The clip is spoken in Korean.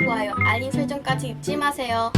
좋아요, 알림 설정까지 잊지 마세요.